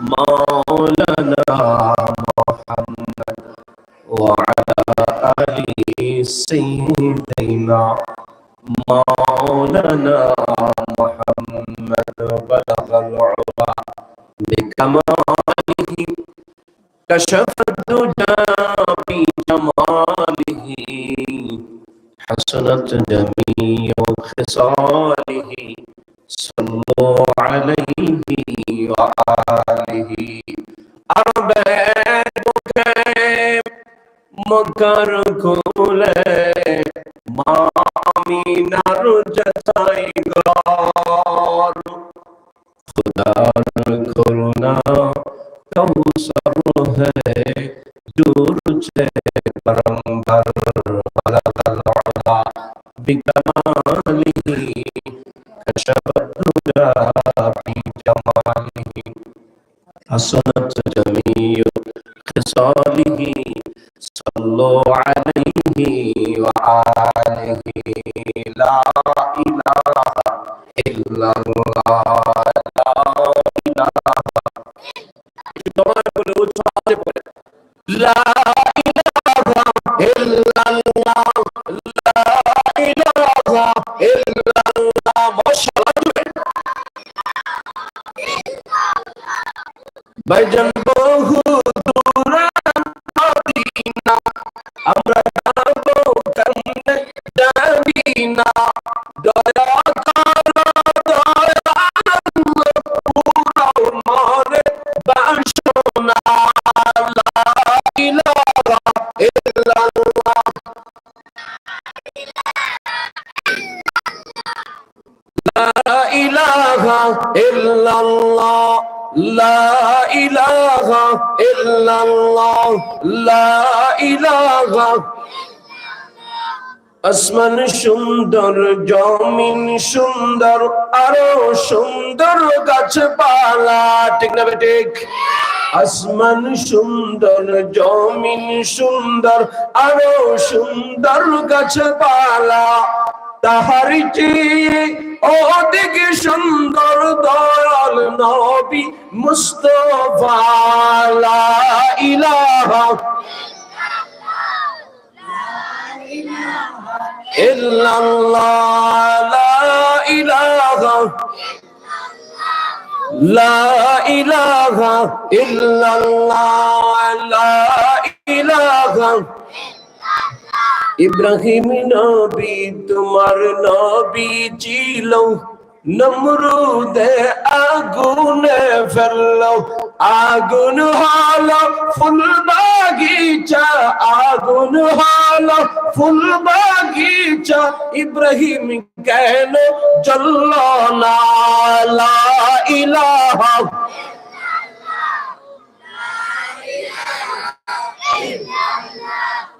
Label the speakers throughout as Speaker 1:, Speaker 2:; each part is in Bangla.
Speaker 1: مولانا محمد وعلى آل سيدنا مولانا محمد بلغ العلا بكماله كشف الدجى بجماله حسنت جميع خصاله. صلوا عليه وآله أربابك মকার কোলে মামিনার জতাই গর খুদার করুণা কৌসর হে জোর চে পরম ভর বিকমা كلها في جماله حسنت جميع خصاله صلوا عليه وآله لا إله إلا الله لا إله إلا الله আসমান সুন্দর, জমিন সুন্দর, আরও সুন্দর গাছপালা, ঠিক না ঠিক? আসমান সুন্দর, জমিন সুন্দর, আরও সুন্দর গাছপালা। তাহারি চেয়ে অধিক সুন্দর দয়াল নবী মুস্তফা লা ইলাহা ইল্লাল্লাহ লা ইলাহা লা ইলাহা ইল্লাল্লাহ লা ইব্রাহিম নবী তোমার নবী ছিল। নমরুদে আগুনে ফেলল। আগুন হলো ফুল বাগিচা, আগুন হলো ফুল বাগিচা। ইব্রাহিম কেন জ্বলল না? ইলাহা لا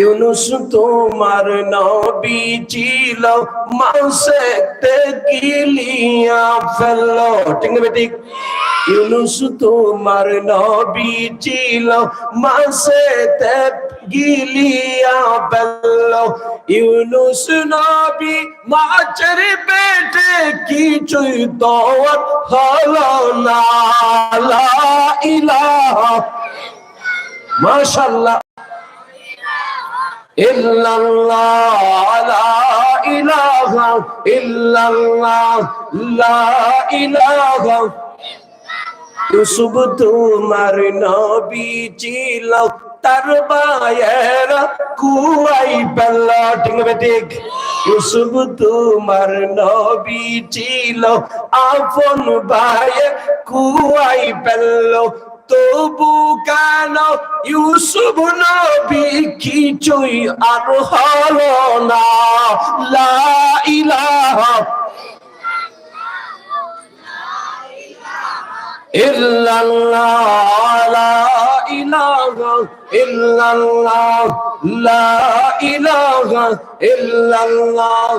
Speaker 1: ইউনুস তোমার নবী ছিল মাসে গিলিয়া ফেল ঠিক না ঠিক ইউনুস তোমার নবী ছিল মাসে গিলিয়া ফেল ইউনুস নবী মাছের পেটে কিছুই তোর হলো না। লা ইলাহা। মাশাআল্লাহ illallah la ilaha illallah la ilaha Yusuf তোমার নবী ছিল তার বায়ের কুয়াই পেলা ঠিক হবে ঠিক ইউসুফ তোমার নবী ছিল আপন বায়ে কুয়াই পেল তবু কেন ইউসুফ নবী কিছুই আর হলো না? লা ইলাহা ইল্লাল্লাহ, লা ইলাহা ইল্লাল্লাহ, লা ইলাহা ইল্লাল্লাহ,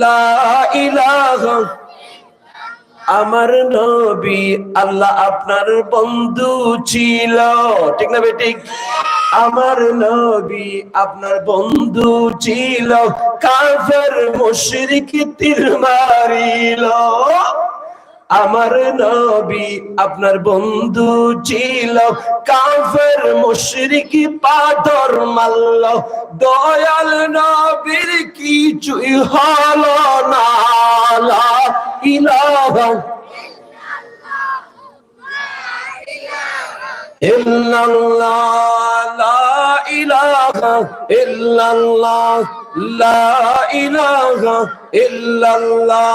Speaker 1: লা ইলাহা আমার নবী আল্লাহ আপনার বন্ধু ছিল। ঠিক না বেটিক আমার নবী আপনার বন্ধু ছিল। কাফের মুশরিক তীর মারিল। আমার নবী আপনার বন্ধু ছিল কাফের মুশরিক পাথর মারল। দয়াল নবীর কিছুই হলো না। ইলাহা ইল্লাল্লাহ, লা ইলাহা ইল্লাল্লাহ, লা ইলাহা ইল্লাল্লাহ।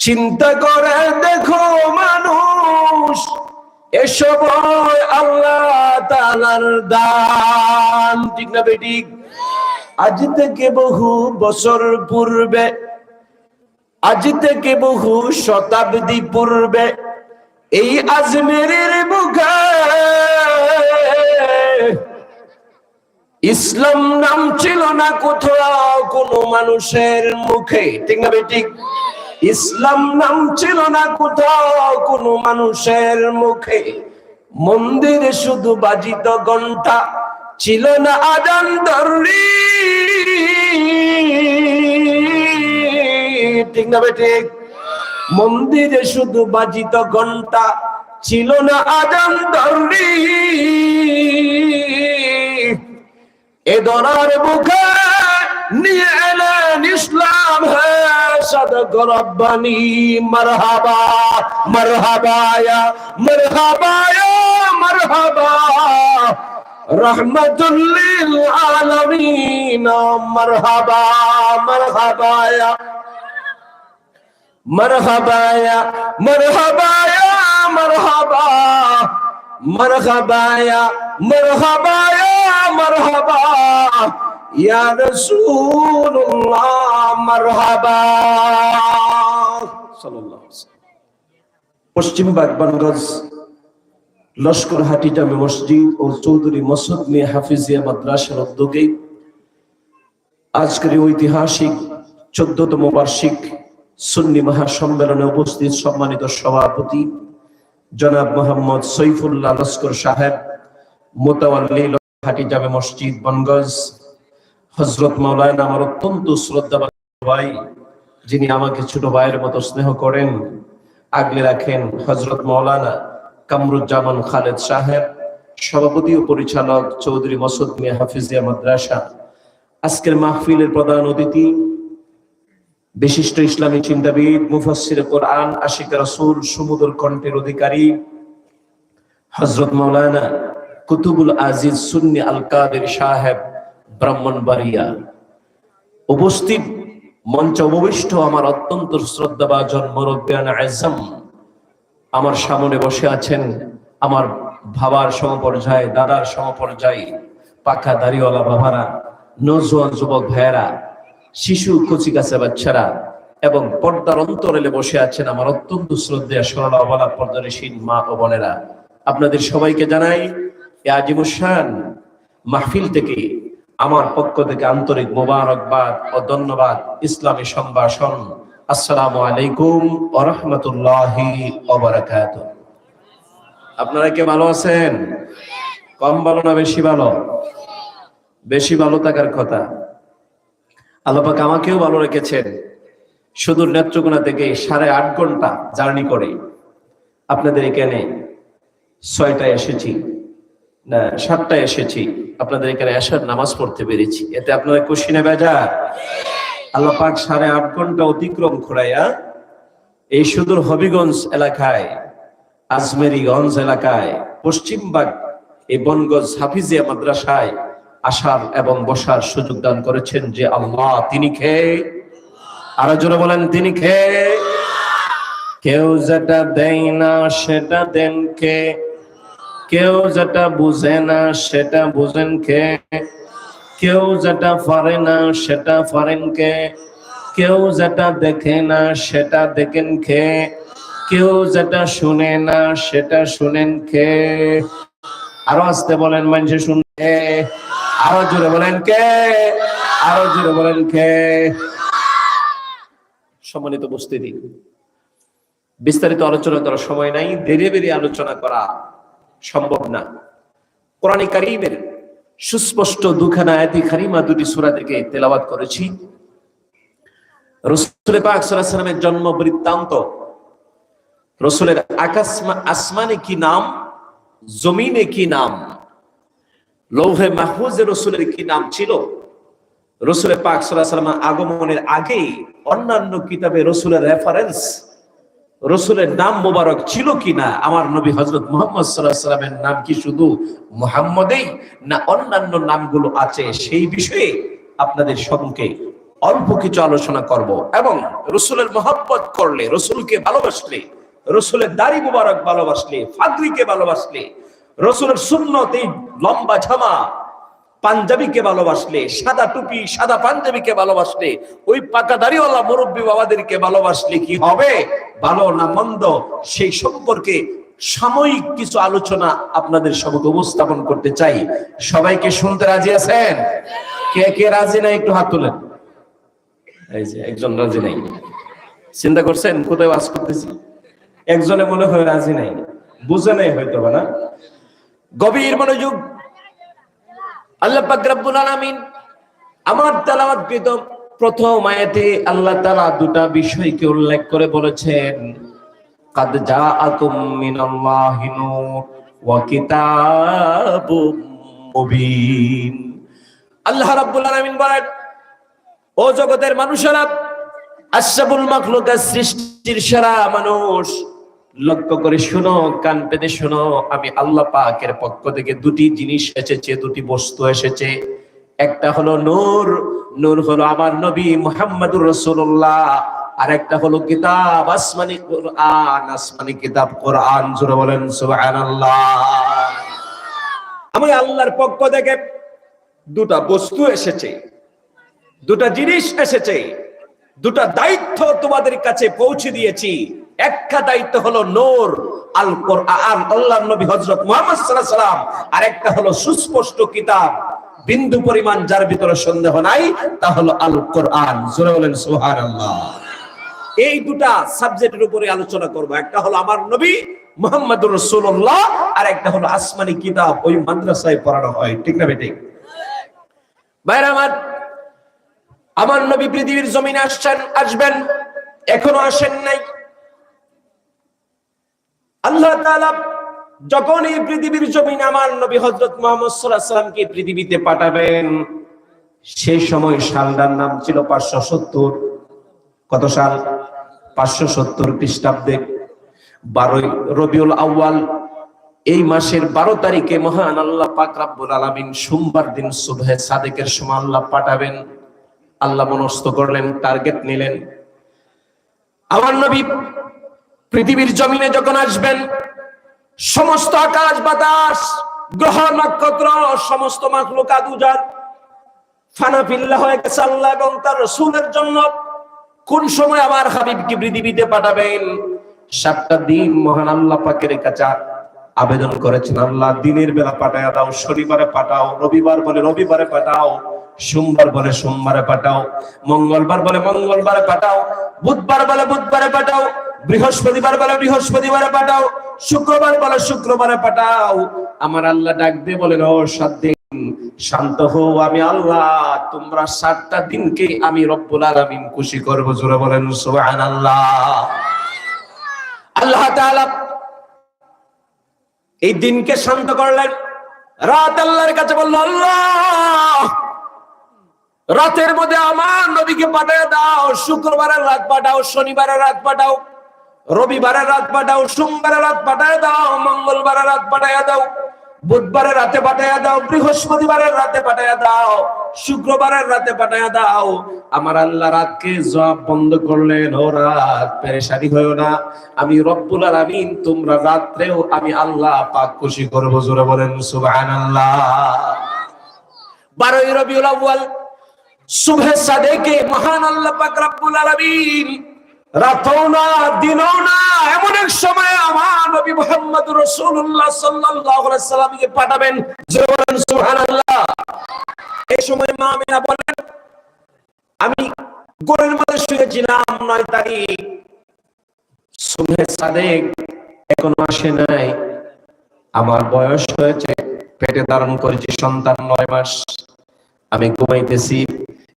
Speaker 1: চিন্তা করে দেখো মানুষ এসব আল্লাহ তালার দান। ঠিক না বেটিক আজ থেকে বহু বছর পূর্বে, আজ থেকে বহু শতাব্দী পূর্বে, এই আজমেরের বুকে ইসলাম নাম ছিল না কোথাও কোনো মানুষের মুখে। ঠিক না বেঠিক ইসলাম নাম ছিল না কোথাও কোনো মানুষের মুখে। মন্দিরে শুধু বাজিত ঘণ্টা ছিল না আজান দর্রি। ঠিক না বেঠিক মন্দিরে শুধু বাজিত ঘণ্টা ছিল না আজান দর্রি। এ দরার বুকে নিয়ে ইসলাম সদক রব্বানি মরহাবা, মরহাবায়া মরহাবায়া, মরহাবা। রহমতুল্লিল আলামিন, মরহাবা, মরহাবায়া। মরহাবায়া মরহাবায়া, মরহাবা। মরহাবায়া মরহাবায়া, মরহাবা। ইয়া রাসূলুল্লাহ, মারহাবা। সাল্লাল্লাহু পশ্চিম বাগবানগঞ্জ লস্কর হাটিটামে মসজিদ ও চৌধুরী মসজিদ নিয়ে হাফিজিয়া মাদ্রাসার উদ্যোগে আজকের ঐতিহাসিক চোদ্দতম বার্ষিক সুন্নি মহাসম্মেলনে উপস্থিত সম্মানিত সভাপতি জনাব মোহাম্মদ সৈফুল্লাহ লস্কর সাহেব, মোতাওয়াল্লি হাটিজামে মসজিদ বনগঞ্জ হজরত মাওলানা আমার অত্যন্ত শ্রদ্ধা ভাই, যিনি আমাকে ছোট ভাইয়ের মতো স্নেহ করেন, আগলে রাখেন হজরত মাওলানা কামরুজ্জামান খালেদ সাহেব, সভাপতি ও পরিচালক চৌধুরী মসুদ মিয়া হাফিজিয়া মাদ্রাসা। আজকের মাহফিলের প্রধান অতিথি, বিশিষ্ট ইসলামী চিন্তাবিদ, মুফাসসির কোরআন, আশিক রাসূল সুমুদুল কণ্ঠের অধিকারী হজরত মাওলানা কুতুবুল আজিজ সুন্নি আল কাদের সাহেব ব্রাহ্মণবাড়িয়া উপস্থিত মঞ্চ উপবিষ্ট আমার অত্যন্ত শ্রদ্ধাভাজন মুরব্বিয়ান আজম। আমার সামনে বসে আছেন আমার ভাবার সমপর্যায়ে, দাদার সমপর্যায়ে পাখা দাড়িওয়ালা বাবারা, নজওয়ান যুবক ভাইয়েরা, শিশু কচি কাছে বাচ্চারা এবং পর্দার অন্তরালে বসে আছেন আমার অত্যন্ত শ্রদ্ধা সরলা অবলা পর্দারেশীল মা ও বোনেরা। আপনাদের সবাইকে জানাই আজিমুসান মাহফিল থেকে আমার পক্ষ থেকে আন্তরিক মোবারকবাদ ও ধন্যবাদ ইসলামী সম্ভাষণ। আসসালামু আলাইকুম ওয়া রাহমাতুল্লাহি আপনারা কে ভালো আছেন? কম ভালো না বেশি ভালো? বেশি ভালো থাকার কথা। আল্লাপাক আমাকেও ভালো রেখেছেন। সুদূর নেত্রকোনা থেকে সাড়ে আট ঘণ্টা জার্নি করে আপনাদের এখানে ছয়টায় এসেছি। না, সাতটায় এসেছি। আপনাদের এখানে আসার নামাজ পড়তে পেরেছি। এতে আপনারা খুশি না বেজা? আল্লাহ পাক সাড়ে আট ঘণ্টা অতিক্রম করাইয়া এই সুদূর হবিগঞ্জ এলাকায়, আজমেরিগঞ্জ এলাকায় পশ্চিমবাগ এই বনগঞ্জ হাফিজিয়া মাদ্রাসায় আসার এবং বসার সুযোগ দান করেছেন যে আল্লাহ, তিনি খেয়ে আরও জোরে বলেন, তিনি খেয়ে কেউ যেটা দেয় না, সেটা দেন কে? কেউ যেটা বুঝে না, সেটা বুঝেন কে? কেউ যেটা পারে না, সেটা পারেন কে? কেউ যেটা দেখে না, সেটা দেখেন কে? কেউ যেটা শুনে না, সেটা শুনেন কে? আরও আসতে বলেন, মানুষে শুনবে। আরও জোরে বলেন কে? আরও জোরে বলেন কে? সম্মানিত উপস্থিতি। বিস্তারিত আলোচনা করার সময় নাই ধীরে ধীরে আলোচনা করা। সম্ভব না। কোরআন কারিমের সুস্পষ্ট দুখানা আয়াতি খারিমা দুটি সূরা থেকে তেলাওয়াত করেছি। রসুল পাক সাল্লামের জন্ম বৃত্তান্ত রসুলের আকাশ আসমানে কি নাম, জমিনে কি নাম লৌহে মাহফুজে রসুলের কি নাম ছিল রসুলের পাক সাল্লাম আগমনের আগেই অন্যান্য কিতাবে রসুলের রেফারেন্স রসুলের নাম মোবারক ছিল কিনা? আমার নবী হজরত মোহাম্মদ সাল্লামের নাম কি শুধু মোহাম্মদেই না অন্যান্য নামগুলো আছে? সেই বিষয়ে আপনাদের সম্মুখে অল্প কিছু আলোচনা করব এবং রসুলের মোহাম্মত করলে, রসুলকে ভালোবাসলে, রসুলের দাড়ি মুবারক ভালোবাসলে ফাদরিকে ভালোবাসলে, রসুলের এই লম্বা জামা পাঞ্জাবিকে ভালোবাসলে, সাদা টুপি, সাদা পাঞ্জাবিকে ভালোবাসলে, ওই পাকা দাড়িওয়ালা মুরব্বী বাবাদেরকে ভালোবাসলে কি হবে? ভালো না মন্দ? সেই সম্পর্কে সাময়িক কিছু আলোচনা আপনাদের সবকে উপস্থাপন করতে চাই। সবাইকে শুনতে রাজি আছেন? কে কে রাজি নাই? একটু হাত তোলেন। এই যে, একজন রাজি নাই। চিন্তা করছেন, কোথায় বাস করতেছি? একজনে মনে হয় রাজি নাই। বুঝে নাই হয়তো না। গভীর মনোযোগ আল্লাহ পাক রব্বুল আলামিন আমার তেলাওয়াতকৃত প্রথম আয়াতে আল্লাহ তাআলা দুটা বিষয়কে উল্লেখ করে বলেছেন আল্লাহ ও জগতের মানুষেরা সৃষ্টির সেরা মানুষ লক্ষ্য করে শোনো, কান পেতে শোনো, আমি আল্লাহ পাকের পক্ষ থেকে দুটি জিনিস এসেছে, দুটি বস্তু এসেছে। একটা হলো নূর নূর হলো আমার নবী মুহাম্মদুর রাসূলুল্লাহ। আর একটা হলো কিতাব, আসমানি কোরআন, আসমানি কিতাব কোরআন, জোরে বলেন, সুবহানাল্লাহ। আমি আল্লাহর পক্ষ থেকে দুটা বস্তু এসেছে, দুটা জিনিস এসেছে, দুটা দায়িত্ব তোমাদের কাছে পৌঁছে দিয়েছি। একটা দায়িত্ব হলো নোর আল কোরআন আল্লাহর নবী হযরত মুহাম্মদ সাল্লাল্লাহু আর একটা হলো সুস্পষ্ট কিতাব, বিন্দু পরিমাণ যার ভিতরে সন্দেহ নাই, তা হলো আল কোরআন জোরে বলেন সুবহানাল্লাহ। এই দুটা সাবজেক্টের উপরে আলোচনা করব। একটা হলো আমার নবী মুহাম্মদুর রাসূলুল্লাহ আর একটা হলো আসমানি কিতাব, ওই মাদ্রাসায় পড়ানো হয়। ঠিক না বেঠিক? ভাইরা আমার আমার নবী পৃথিবীর জমিনে আসছেন, আসবেন, এখনও আসেন নাই। আল্লাহ যখন এই পৃথিবীর জমিনে আমার নবী হযরত মুহাম্মদ সাল্লামকে পৃথিবীতে পাঠাবেন, সেই সময় সালটার নাম ছিল 570 কত সাল? 570 খ্রিস্টাব্দে। 12 রবিউল আউয়াল, এই মাসের বারো তারিখে মহান আল্লাহ পাক রাব্বুল আলামিন সোমবার দিন সুবহে সাদেকের সময় আল্লাহ পাঠাবেন। আল্লাহ মনস্থ করলেন, টার্গেট নিলেন। আমার নবী পৃথিবীর জমিনে যখন আসবেন, সমস্ত আকাশ বাতাস, গ্রহ, নক্ষত্র, সমস্ত মাখলুকাত উজার ফানাফিল্লা হয়ে গেছে আল্লাহ এবং তার রসুলের জন্য কোন সময় আমার হাবিবকে পৃথিবীতে পাঠাবেন? সাতটা দিন মহান আল্লাহ পাকের কাছে আবেদন করেছেন, আল্লাহ দিনের বেলা পাঠায় দাও, শনিবারে পাঠাও, রবিবার বলে রবিবারে পাঠাও, সোমবার বলে সোমবারে পাঠাও, মঙ্গলবার বলে মঙ্গলবারে পাঠাও, বুধবার বলে বুধবারে পাঠাও বৃহস্পতিবার বলে, বৃহস্পতিবারে পাঠাও, শুক্রবার বলে, শুক্রবারে পাঠাও। আমার আল্লাহ ডাক দিয়ে বলেন ও সাত দিন শান্ত হও আমি আল্লাহ, তোমরা সাতটা দিনকে আমি রব্বুল আলামিন খুশি করব। জোরে বলেন, সুবহানাল্লাহ। আল্লাহ তাআলা এই দিনকে শান্ত করলেন। রাত আল্লাহর কাছে বলল, আল্লাহ, রাতের মধ্যে আমার নবীকে পাঠিয়ে দাও, শুক্রবারের রাত পাঠাও, শনিবারের রাত পাঠাও। রবিবারের রাত পাঠাও, সোমবারের রাত পাঠায় দাও, মঙ্গলবারের রাত পাঠায় দাও, বুধবারের রাতে পাঠাইয়া দাও, বৃহস্পতিবারের রাতে পাঠাইয়া দাও, শুক্রবারের রাতে পাঠাইয়া দাও। আমার আল্লাহ রাতকে জবাব বন্ধ করলেন, ও রাত, পেরেশানি হয়েও না। আমি রব্বুল আলামিন, তোমরা রাত্রেও আমি আল্লাহ পাক খুশি করব, জোরে বলেন, সুবহানাল্লাহ। বারোই রবিউল আউয়াল শুভে সাদেকে মহান আল্লাহ পাক রব্বুল আলামিন রাতও না, দিনও না, এমন এক সময় আমার নবী মুহাম্মদ রাসূলুল্লাহ সাল্লাল্লাহু আলাইহি সাল্লামকে পাঠাবেন। এই সময় মা বলেন, আমি গোরের মধ্যে শুয়েছিলাম নয় তারিখ। সুবহে সাদেক এখনও আসে নাই। আমার বয়স হয়েছে, পেটে ধারণ করেছি, সন্তান নয় মাস। আমি ঘুমাইতেছি,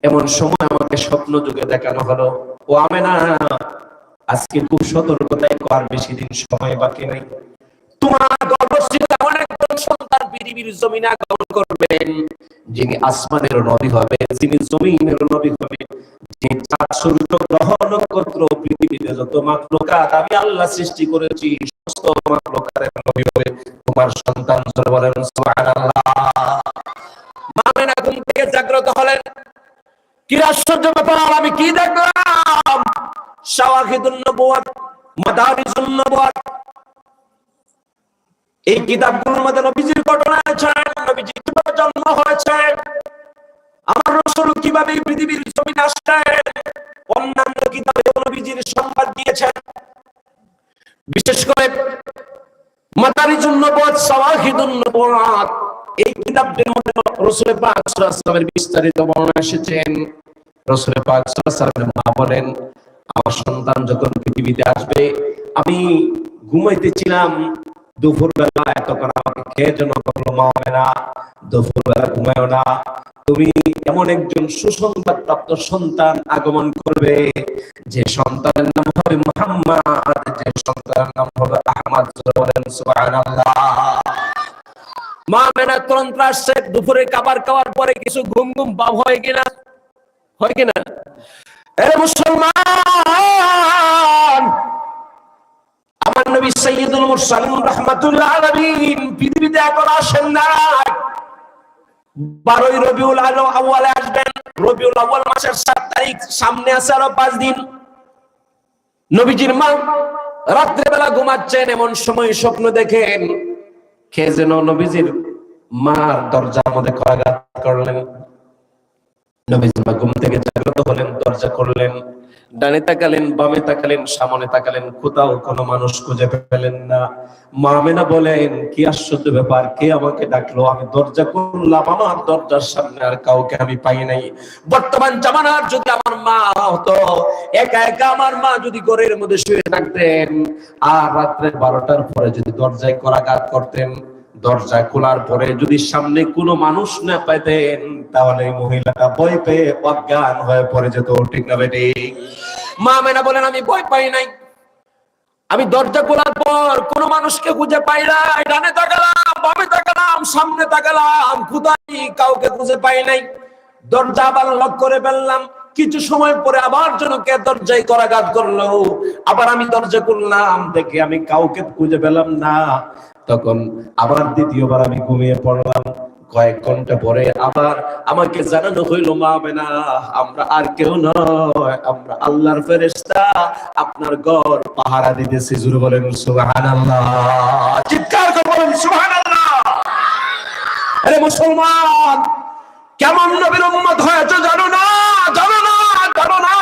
Speaker 1: এমন সময় আমাকে স্বপ্ন যুগে দেখানো হলো। ও আমে না আজকে খুব সতর্কতায় আর বেশি দিন সময় বাকি নাই। তোমার গর্ভস্থিত এমন একজন সন্তান পৃথিবীর জমিনে আগমন করবেন, যিনি আসমানের নবী হবে, যিনি জমিনের নবী হবে, যিনি চাঁদ সূর্য গ্রহ নক্ষত্র পৃথিবীতে যত মাকলুকাত আমি আল্লাহ সৃষ্টি করেছি, সমস্ত মাকলুকাতের নবী হবে। তোমার সন্তান বলেন সুবহানাল্লাহ। মামেনা ঘুম থেকে জাগ্রত হলেন। কি আশ্চর্য ব্যাপার আমি কি দেখলাম? শাওয়াহিদুন নবুয়াত, মাদারিসুন নবুয়াত। এই কিতাবগুলোর মধ্যে নবীজির ঘটনা আছে নবীজি কীভাবে জন্ম হয়েছে, আমার রসুল কীভাবে পৃথিবীর জমিনে আসলেন, অন্যান্য কিতাবে নবীজির সংবাদ দিয়েছেন। বিশেষ করে মাতারিজুন নবুয়াত, শাওয়াহিদুন নবুয়াত, এই কিতাবটির মধ্যে রসুল পাক সাল্লাল্লাহু বিস্তারিত বর্ণনা এসেছেন রসুল পাক সাল্লাল্লাহু মা বলেন, আমার সন্তান যখন পৃথিবীতে আসবে, আমি ঘুমাইতেছিলাম দুপুর বেলা তখন আমাকে খেয়ে জন্য বলল মা হবে না দুপুর বেলা ঘুমায়ও না। তুমি এমন একজন সুসংবাদ প্রাপ্ত সন্তান আগমন করবে, যে সন্তানের নাম হবে মুহাম্মদ, যে সন্তানের নাম হবে আহমদ বলেন, সুবহানাল্লাহ। মা মেনা তুরন্ত আসছে দুপুরে খাবার খাওয়ার পরে কিছু ঘুম ঘুম ভাব হয় কিনা হয় কিনা? এ মুসলমান! আমার নবী সৈয়দুল মুরসালিন রাহমাতুল্লাহ আলামিন পৃথিবীতে এখন আসেন না বারোই রবিউল আউয়ালে আসবেন। রবিউল আউয়াল মাসের সাত তারিখ, সামনে আছে আরও পাঁচ দিন। নবীজির মা রাত্রেবেলা ঘুমাচ্ছেন, এমন সময় স্বপ্ন দেখেন, কে যেন নবীজির মার দরজার মধ্যে করাঘাত করলেন। ঘুম থেকে জাগ্রত হলেন, দরজা করলেন ডানে তাকালেন, বামে তাকালেন, সামনে তাকালেন, কোথাও কোনো মানুষ খুঁজে পেলেন না। মামেনা বলেন, কি আশ্চর্য ব্যাপার, কে আমাকে ডাকলো? আমি দরজা করলাম আমার দরজার সামনে আর কাউকে আমি পাই নাই। বর্তমান জামানার যদি আমার মা হতো, একা একা আমার মা যদি ঘরের মধ্যে শুয়ে থাকতেন, আর রাত্রে বারোটার পরে যদি দরজায় করাঘাত করতেন দরজা খোলার পরে যদি সামনে কোনো মানুষ না পাইতেন, তাহলে মহিলাটা ভয় পেয়ে অজ্ঞান হয়ে পড়ে যেত, ঠিক না বেটি? মা মেনা বলেন, আমি ভয় পাই নাই। আমি দরজা খোলার পর কোনো মানুষকে খুঁজে পাই নাই। ডানে তাকালাম, বামে তাকালাম, সামনে তাকালাম, কোথায় কাউকে খুঁজে পাই নাই। দরজা আবার লক করে ফেললাম। কিছু সময় পরে আবার যেন কে দরজায় করাঘাত করল। আবার আমি দরজা করলাম দেখে আমি কাউকে খুঁজে পেলাম না। তখন আবার দ্বিতীয়বার আমি ঘুমিয়ে পড়লাম। কয়েক ঘণ্টা পরে আবার আমাকে জানানো হইল, মা না আমরা আর কেউ নয়, আমরা আল্লাহর ফেরেশতা, আপনার ঘর পাহারা দিতেছি। জুড়ে বলেন, সুবহানাল্লাহ। চিৎকার করে বলেন, সুবহানাল্লাহ। আরে মুসলমান, কেমন নবীর উম্মত হয়েছে জানো না জানো না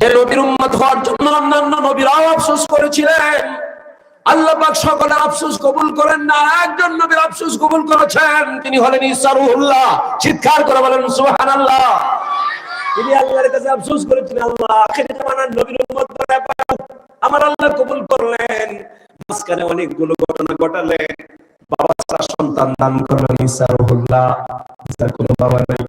Speaker 1: যে নবীর উম্মত হওয়ার জন্য অন্যান্য নবীরাও আফসোস করেছিলেন। আল্লাহ পাক সকলের আফসোস কবুল করেন না, একজন নবীর আফসোস কবুল করেছেন। তিনি হলেন ইসারুল্লাহ চিৎকার করে বলেন, সুবহানাল্লাহ। তিনি আল্লাহর কাছে আফসোস করেছেন আল্লাহ আখির জামানার নবীর উম্মত বলে আমার আল্লাহ কবুল করলেন। মাঝখানে অনেকগুলো ঘটনা ঘটালেন বাবা সন্তান দান করলেন ইসারুল্লাহ ইসার কোনো বাবা নাই।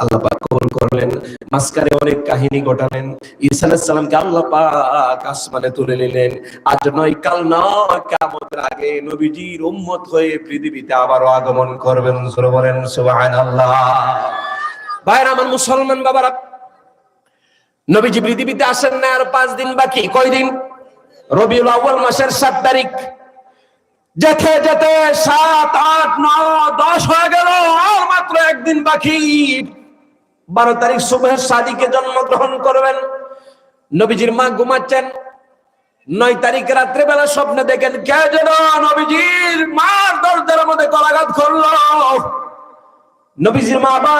Speaker 1: আল্লাহ পাক করলেন। মাঝখানে অনেক কাহিনী ঘটালেন। ঈসা আলাইহিস সালামকে আল্লাহ পাক আসমানে তুলে নিলেন। আজ নয় কাল নয় কিয়ামতের আগে নবীজির উম্মত হয়ে পৃথিবীতে আবারও আগমন করবেন। বলেন, সুবহানাল্লাহ। ভাইরা আমার মুসলমান বাবারা, নবীজি পৃথিবীতে আসেন না আর পাঁচ দিন বাকি। কয় দিন? রবিউল আউয়াল মাসের সাত তারিখ। যেতে যেতে সাত, আট, নয়, দশ হয়ে গেল, আর মাত্র একদিন বাকি। বারো তারিখ সুবহের সাদিকে জন্মগ্রহণ করবেন। নবীজির মা ঘুমাচ্ছেন। নয় তারিখ রাত্রে বেলা স্বপ্নে দেখেন, কে যেন নবীজির মার দরজার মধ্যে কলাঘাত করল। নবীজির মা আবার